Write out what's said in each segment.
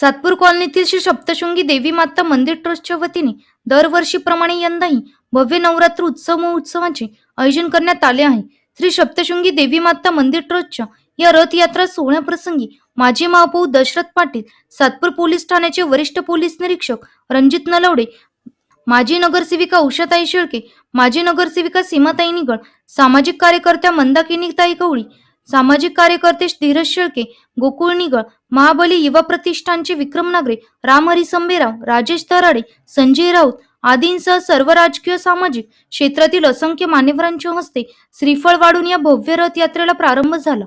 सातपूर कॉलनीतील श्री सप्तशृंगी देवी माता मंदिर ट्रस्टच्या वतीने दरवर्षीप्रमाणे यंदाही भव्य नवरात्र उत्सव महोत्सवाचे आयोजन करण्यात आले आहे. श्री सप्तशृंगी देवी माता मंदिर ट्रस्टच्या या रथयात्रा सोहळ्याप्रसंगी माजी महापौर दशरथ पाटील सातपूर पोलीस ठाण्याचे वरिष्ठ पोलीस निरीक्षक रणजित नलवडे माजी नगरसेविका उषाताई शेळके माजी नगरसेविका सीमाताई निगळ सामाजिक कार्यकर्त्या मंदाकिनीताई गवळी सामाजिक कार्यकर्ते धीरज शेळके गोकुळ निगळ महाबली युवा प्रतिष्ठानचे विक्रम नागरे रामहरी संभेराव राजेश दराडे संजय राऊत आदींसह सर्व राजकीय सामाजिक क्षेत्रातील असंख्य मान्यवरांच्या हस्ते श्रीफळ वाढून या भव्य रथयात्रेला प्रारंभ झाला.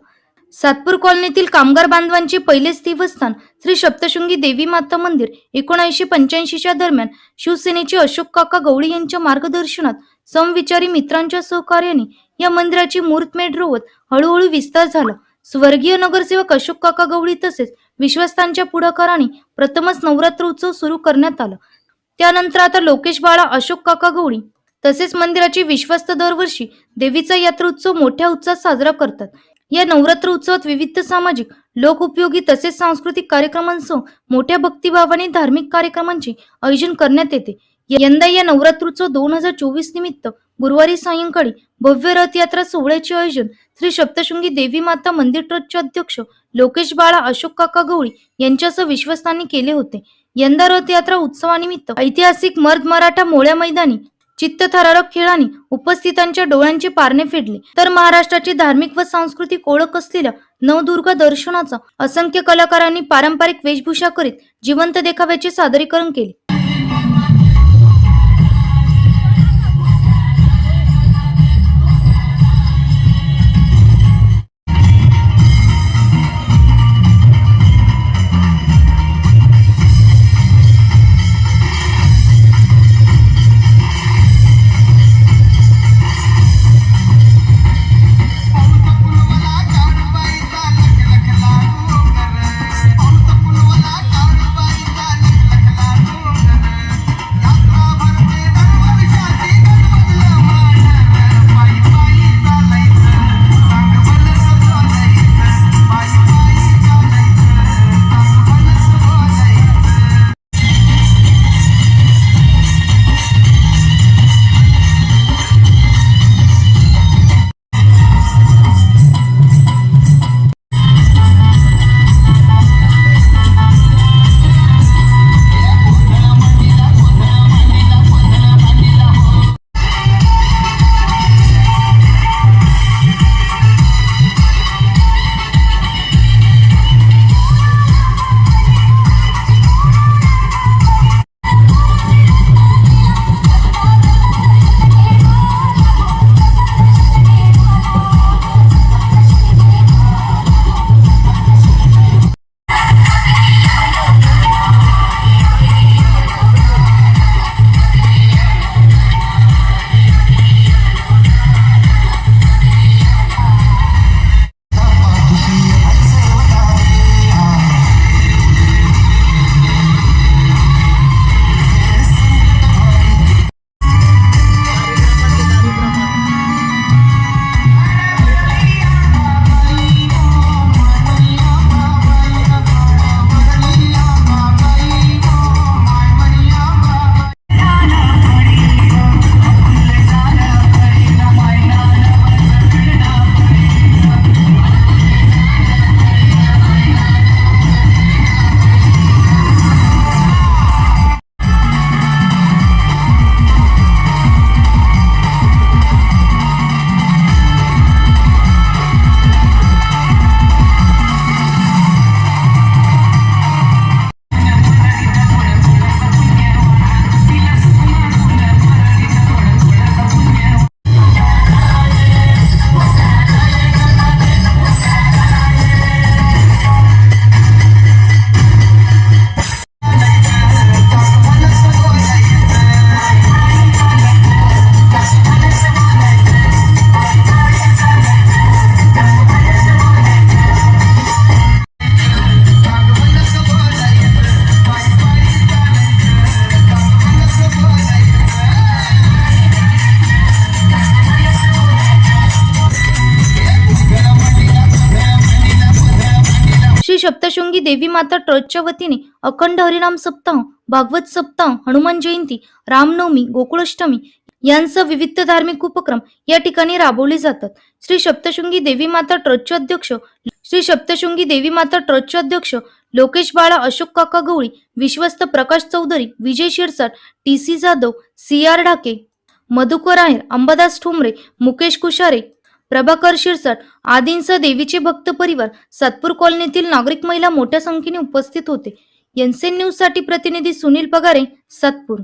सातपूर कॉलनीतील कामगार बांधवांचे पहिलेच देवस्थान श्री सप्तशृंगी देवी माता मंदिर एकोणऐंशी पंच्याऐंशीच्या दरम्यान शिवसेनेचे अशोक काका गवळी यांच्या मार्गदर्शनात समविचारी मित्रांच्या सहकार्याने या मंदिराची मूर्तमेढ रोवत हळूहळू विस्तार झाला. स्वर्गीय नगरसेवक अशोक काका गवळी तसेच विश्वस्तांच्या पुढाकाराने प्रथमच नवरात्र उत्सव सुरू करण्यात आला. त्यानंतर आता लोकेश बाळा अशोक काका गवळी तसेच मंदिराची विश्वस्त दरवर्षी देवीचा यात्रा उत्सव मोठ्या उत्साहात साजरा करतात. या नवरात्र उत्सवात विविध सामाजिक लोकउपयोगी तसेच सांस्कृतिक कार्यक्रमांसह मोठ्या भक्तिभावाने धार्मिक कार्यक्रमांचे आयोजन करण्यात येते. यंदा या नवरात्रोत्सव दोन हजार चोवीस निमित्त गुरुवारी सायंकाळी भव्य रथयात्रा सोहळ्याचे आयोजन श्री सप्तशृंगी देवी माता मंदिर ट्रस्टचे अध्यक्ष लोकेश बाळा अशोक काका गवळी यांच्यासह विश्वस्तांनी केले होते. यंदा रथयात्रा उत्सवानिमित्त ऐतिहासिक मर्द मराठा मोळ्या मैदानी चित्तथरारक खेळांनी उपस्थितांच्या डोळ्यांचे पारणे फेडले. तर महाराष्ट्राची धार्मिक व सांस्कृतिक ओळख असलेल्या नवदुर्गा दर्शनाचा असंख्य कलाकारांनी पारंपरिक वेशभूषा करीत जिवंत देखाव्याचे सादरीकरण केले. सप्तशृंगी देवी माता ट्रस्टच्या वतीने अखंड हरिनाम सप्ताह भागवत सप्ताह हनुमान जयंती रामनवमी गोकुळाष्टमी यांसह विविध धार्मिक उपक्रम या ठिकाणी राबवले जातात. श्री सप्तशृंगी देवी माता ट्रस्टचे अध्यक्ष श्री सप्तशृंगी देवी माता ट्रस्टचे अध्यक्ष लोकेश बाळा अशोक काका गवळी विश्वस्त Prakash Chaudhari Vijay Shirsat T C Jadhav C R Dhake Madhukar Aher Ambadas Thombare Mukesh Kushare Prabhakar Shirsat आदींसह देवीचे भक्त परिवार सातपूर कॉलनीतील नागरिक महिला मोठ्या संख्येने उपस्थित होते. एनसेन न्यूजसाठी प्रतिनिधी सुनील पगारे सातपूर.